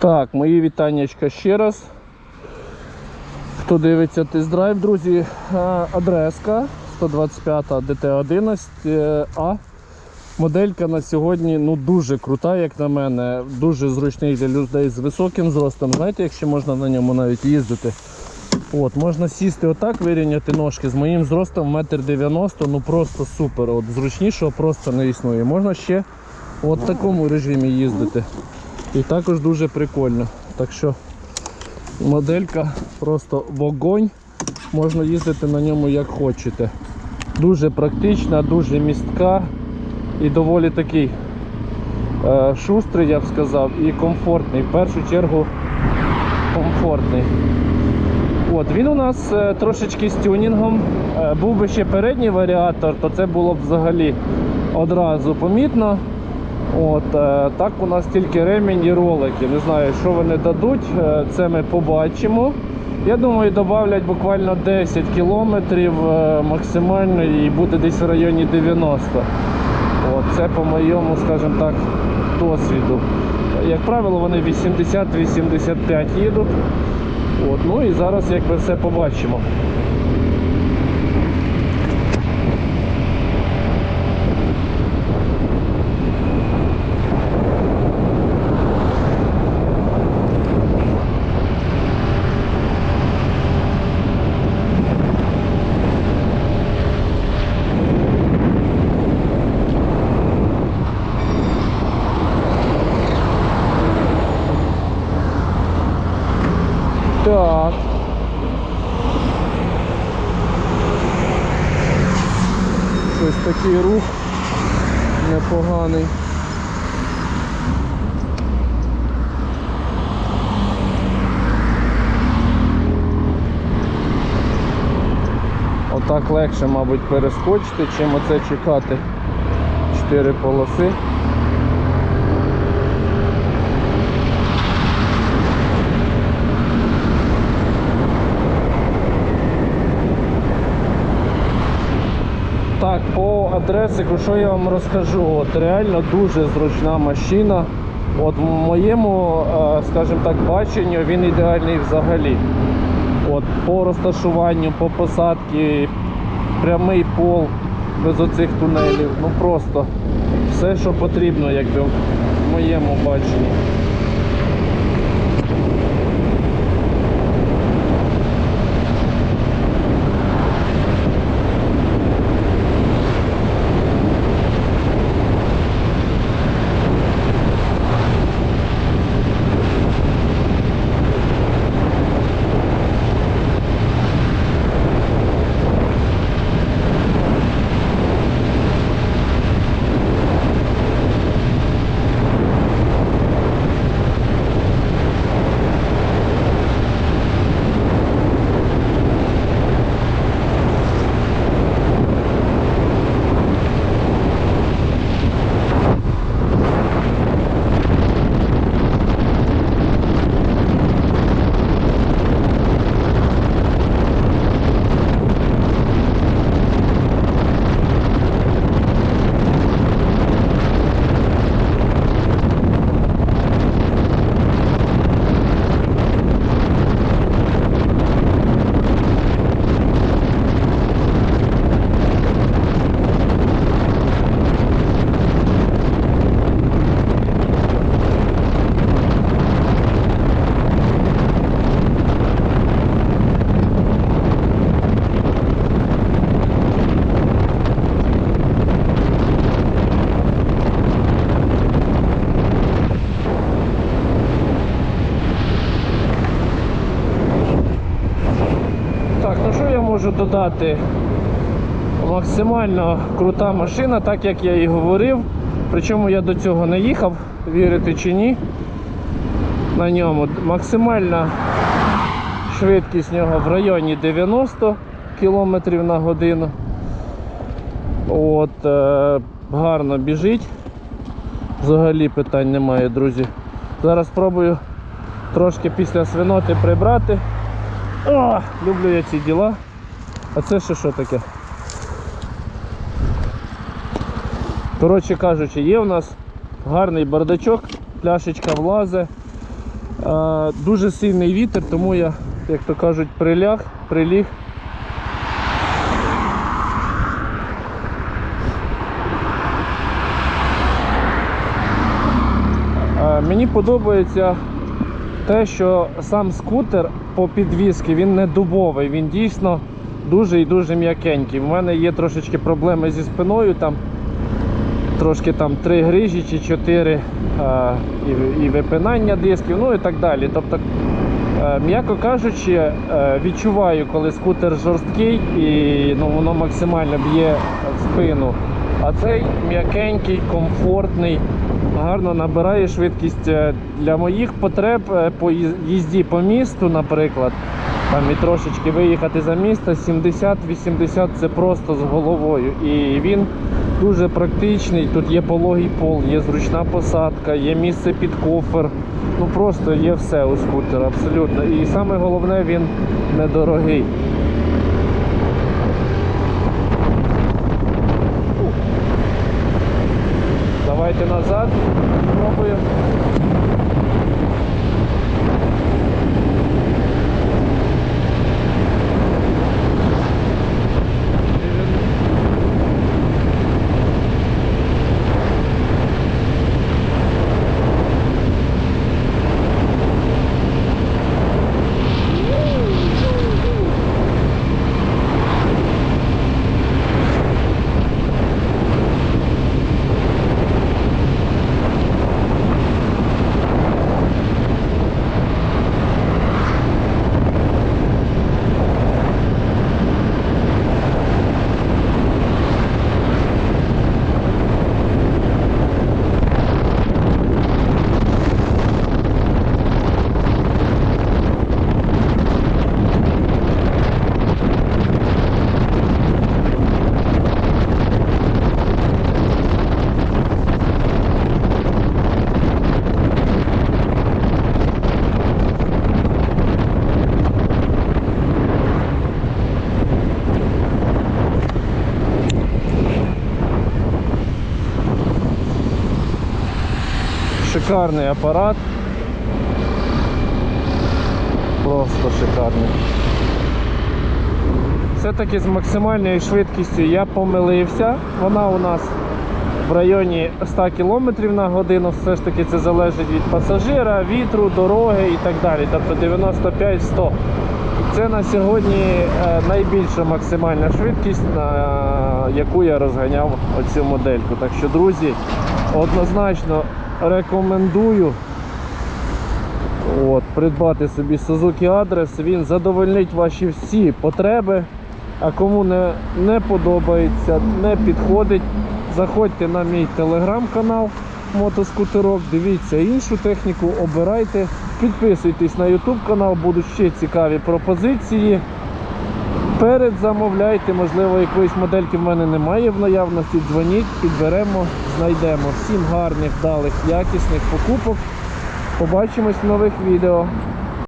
Так, мої вітаннячка ще раз. Хто дивиться тест-драйв, друзі, Е, адреска 125 DT11 е. Моделька на сьогодні ну, дуже крута, як на мене, дуже зручний для людей з високим зростом. Знаєте, якщо можна на ньому навіть їздити. От, Можна сісти отак, вирівняти ножки з моїм зростом 1,90 м, ну просто супер. От, Зручнішого просто не існує. Можна ще от такому режимі їздити. І також дуже прикольно. Так що моделька просто вогонь. Можна їздити на ньому як хочете. Дуже практична, дуже містка і доволі такий е, шустрий, я б сказав, і комфортний. В першу чергу комфортний. От, він у нас е, трошечки з тюнінгом. Е, був би ще передній варіатор, то це було б взагалі одразу помітно. От, е, так у нас тільки ремінь і ролики. Не знаю, що вони дадуть, е, це ми побачимо. Я думаю, додавлять буквально 10 кілометрів е, максимально і буде десь в районі 90. От, це по моєму, скажімо так, досвіду. Як правило, вони 80-85 їдуть. От, ну і зараз якби все побачимо. Так. Щось такий рух непоганий. Отак легше, мабуть, перескочити, чим оце чекати. Чотири полоси. Так, по адресику, що я вам розкажу? От реально дуже зручна машина. От в моєму, е, скажімо так, баченню він ідеальний взагалі. От По розташуванню, по посадці, прямий пол без оцих тунелів. Ну просто все, що потрібно, якби в моєму баченні. Так, ну що я можу додати? Максимально крута машина, так як я і говорив. Причому я до цього не їхав, вірите чи ні. На ньому максимальна швидкість нього в районі 90 км на годину. От, е, гарно біжить. Взагалі питань немає, друзі. Зараз спробую трошки після свиноти прибрати. О, люблю я ці діла. А це ще що таке? Коротше кажучи, є у нас гарний бардачок, пляшечка влазе. Дуже сильний вітер, тому я, як то кажуть, приляг, приліг. Мені подобається те, що сам скутер по підвізки він не дубовий, він дійсно дуже і дуже м'якенький. У мене є трошечки проблеми зі спиною, там трошки там три грижі чи чотири е, і, і випинання дисків, ну і так далі. Тобто, е, м'яко кажучи, е, відчуваю, коли скутер жорсткий і ну, воно максимально б'є в спину. А цей м'якенький, комфортний, гарно набирає швидкість Е, для моїх потреб по їзді по місту, наприклад. Там і трошечки виїхати за місто, 70-80 це просто з головою. І він дуже практичний. Тут є пологий пол, є зручна посадка, є місце під кофер. Ну просто є все у скутера, абсолютно. І саме головне, він недорогий. Давайте назад. Спробуємо. Шикарний апарат. Просто шикарний. Все-таки з максимальною швидкістю я помилився. Вона у нас в районі 100 км на годину. Все ж таки це залежить від пасажира, вітру, дороги і так далі. Тобто 95-100. Це на сьогодні е, найбільша максимальна швидкість, на яку я розганяв оцю модельку. Так що, друзі, однозначно рекомендую от, придбати собі Suzuki Адрес. Він задовольнить ваші всі потреби. А кому не, не подобається, не підходить, заходьте на мій телеграм-канал Мотоскутерок, дивіться іншу техніку, обирайте, підписуйтесь на YouTube канал, будуть ще цікаві пропозиції. Перед замовляйте, можливо, якоїсь модельки в мене немає в наявності. Дзвоніть, підберемо, знайдемо. Всім гарних, вдалих, якісних покупок. Побачимось в нових відео.